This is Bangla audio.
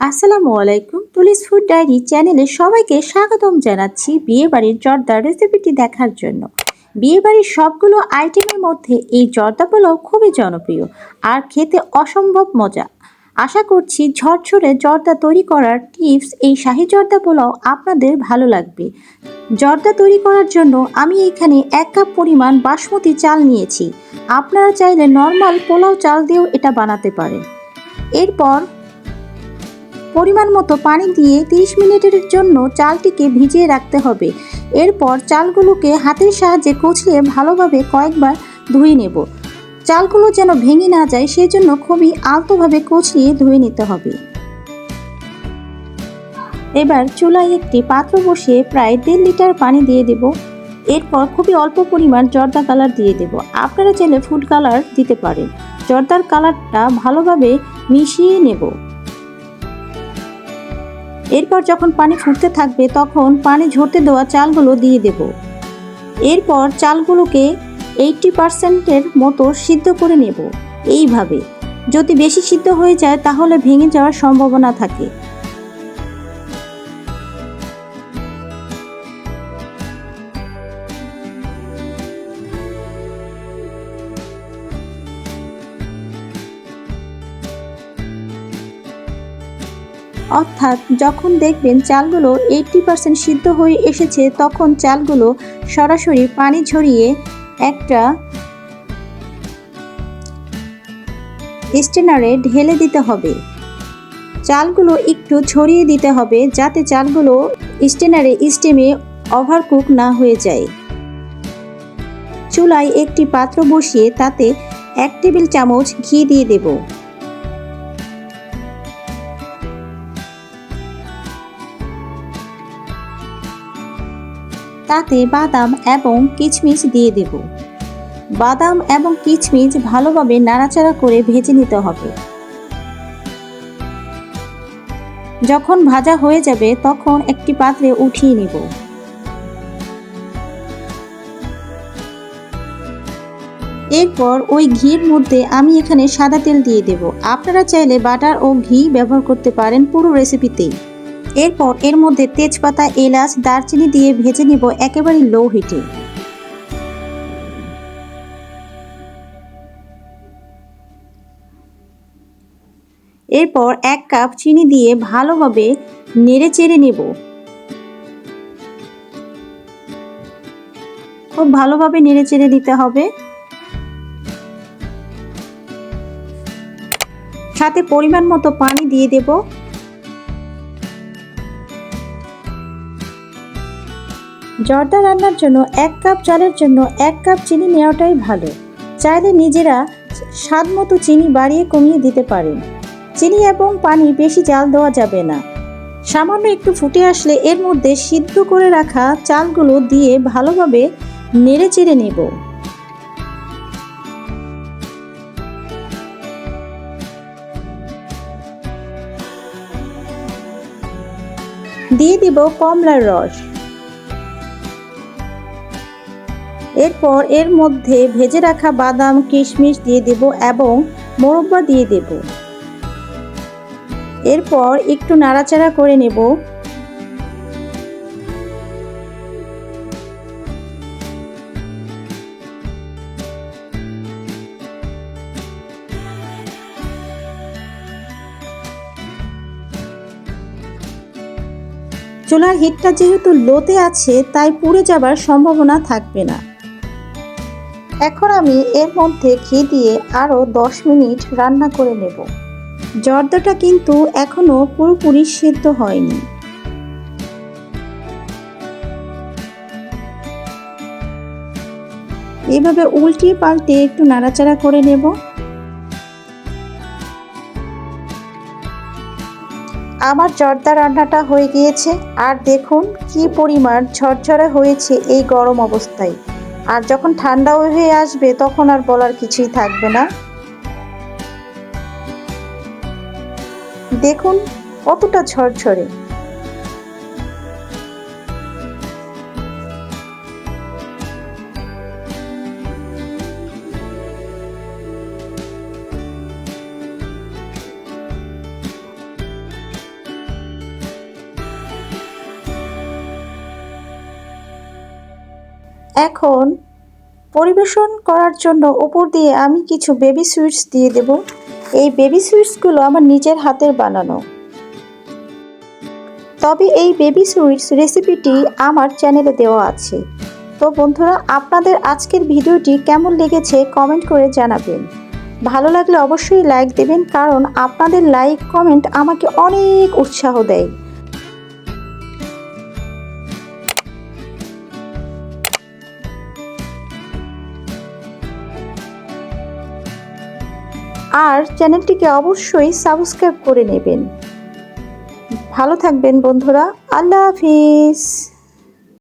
আসসালামু আলাইকুম। তুলিস ফুড ডায়েরি চ্যানেলে সবাইকে স্বাগতম জানাচ্ছি বিয়েবাড়ির জর্দার রেসিপিটি দেখার জন্য। বিয়েবাড়ির সবগুলো আইটেমের মধ্যে এই জর্দা পোলাও খুবই জনপ্রিয় আর খেতে অসম্ভব মজা। আশা করছি ঝরঝরে জর্দা তৈরি করার টিপস এই শাহি জর্দা পোলাও আপনাদের ভালো লাগবে। জর্দা তৈরি করার জন্য আমি এখানে এক কাপ পরিমাণ বাসমতি চাল নিয়েছি। আপনারা চাইলে নর্মাল পোলাও চাল দিয়েও এটা বানাতে পারেন। এরপর পরিমাণ মতো পানি দিয়ে 30 মিনিটের জন্য চালটিকে ভিজিয়ে রাখতে হবে। এরপর চালগুলোকে হাতের সাহায্যে কুচলিয়ে ভালোভাবে কয়েকবার ধুয়ে নেব। চালগুলো যেন ভেঙে না যায়, সেজন্য খুবই আলতোভাবে কুচলিয়ে ধুয়ে নিতে হবে। এবার চুলায় একটি পাত্র বসিয়ে প্রায় দেড় লিটার পানি দিয়ে দেব। এরপর খুবই অল্প পরিমাণ জর্দা কালার দিয়ে দেব। আপনারা চাইলে ফুড কালার দিতে পারেন। জর্দার কালারটা ভালোভাবে মিশিয়ে নেব। এরপর যখন পানি ফুটতে থাকবে, তখন পানি ঝরতে দেওয়া চালগুলো দিয়ে দেব। এরপর চালগুলোকে এইটটি পার্সেন্টের মতো সিদ্ধ করে নেব। এইভাবে। যদি বেশি সিদ্ধ হয়ে যায়, তাহলে ভেঙে যাওয়ার সম্ভাবনা থাকে। অর্থাৎ যখন দেখবেন চালগুলো এইটটি পার্সেন্ট সিদ্ধ হয়ে এসেছে, তখন চালগুলো সরাসরি পানি ঝরিয়ে একটা স্টেনারে ঢেলে দিতে হবে। চালগুলো একটু ছড়িয়ে দিতে হবে যাতে চালগুলো স্টেনারে স্টেমে ওভারকুক না হয়ে যায়। চুলায় একটি পাত্র বসিয়ে তাতে এক টেবিল চামচ ঘি দিয়ে দেবো। তাতে বাদাম এবং কিচমিচ দিয়ে দেব। বাদাম এবং কিচমিচ ভালোভাবে নাড়াচাড়া করে ভেজে নিতে হবে। যখন ভাজা হয়ে যাবে, তখন একটি পাত্রে উঠিয়ে নেব। এরপর ওই ঘির মধ্যে আমি এখানে সাদা তেল দিয়ে দেব। আপনারা চাইলে বাটার ও ঘি ব্যবহার করতে পারেন পুরো রেসিপিতেই। এরপর এর মধ্যে তেজপাতা, এলাচ, দারচিনি দিয়ে ভেজে নিব একেবারে লো হিটে এরপর এক কাপ চিনি দিয়ে ভালোভাবে নেড়ে চেড়ে নেব। খুব ভালোভাবে নেড়ে চেড়ে দিতে হবে। সাথে পরিমাণ মতো পানি দিয়ে দেবো। জর্দা রান্নার জন্য এক কাপ চালের জন্য এক কাপ চিনি নেওয়াটাই ভালো। চাইলে নিজেরা স্বাদ মতো চিনি বাড়িয়ে কমিয়ে দিতে পারেন। চিনি এবং পানি বেশি জাল দেওয়া যাবে না। সামান্য একটু ফুটে আসলে এর মধ্যে সিদ্ধ করে রাখা চালগুলো দিয়ে ভালোভাবে নেড়ে চেড়ে নেব। দিয়ে দিব কমলার রস। এরপর এর মধ্যে ভেজে রাখা বাদাম, কিশমিশ দিয়ে দেব এবং মোরব্বা দিয়ে দেব। এরপর একটু নাড়াচাড়া করে নেব। চুলার হিটটা যেহেতু লোতে আছে, তাই পুড়ে যাবার সম্ভাবনা থাকবে না। এখন আমি এর মধ্যে ঘি দিয়ে আরও দশ মিনিট রান্না করে নেব। জর্দাটা কিন্তু এখনও পুরোপুরি সিদ্ধ হয়নি। এভাবে উল্টিয়ে পাল্টে একটু নাড়াচাড়া করে নেব। আমার জর্দা রান্নাটা হয়ে গিয়েছে। আর দেখুন কি পরিমাণ ঝরঝরে হয়েছে এই গরম অবস্থায়। আর যখন ঠান্ডা হয়ে আসবে তখন আর বলার কিছুই থাকবে না। দেখুন কতটা ঝরঝরে। এখন পরিবেশন করার জন্য উপর দিয়ে আমি কিছু বেবি সুইটস দিয়ে দেব। এই বেবি সুইটসগুলো আমার নিজের হাতের বানানো। তবে এই বেবি সুইটস রেসিপিটি আমার চ্যানেলে দেওয়া আছে। তো বন্ধুরা, আপনাদের আজকের ভিডিওটি কেমন লেগেছে কমেন্ট করে জানাবেন। ভালো লাগলে অবশ্যই লাইক দেবেন, কারণ আপনাদের লাইক কমেন্ট আমাকে অনেক উৎসাহ দেয়। আর চ্যানেলটিকে অবশ্যই সাবস্ক্রাইব করে নেবেন। ভালো থাকবেন বন্ধুরা। আল্লাহ হাফিজ।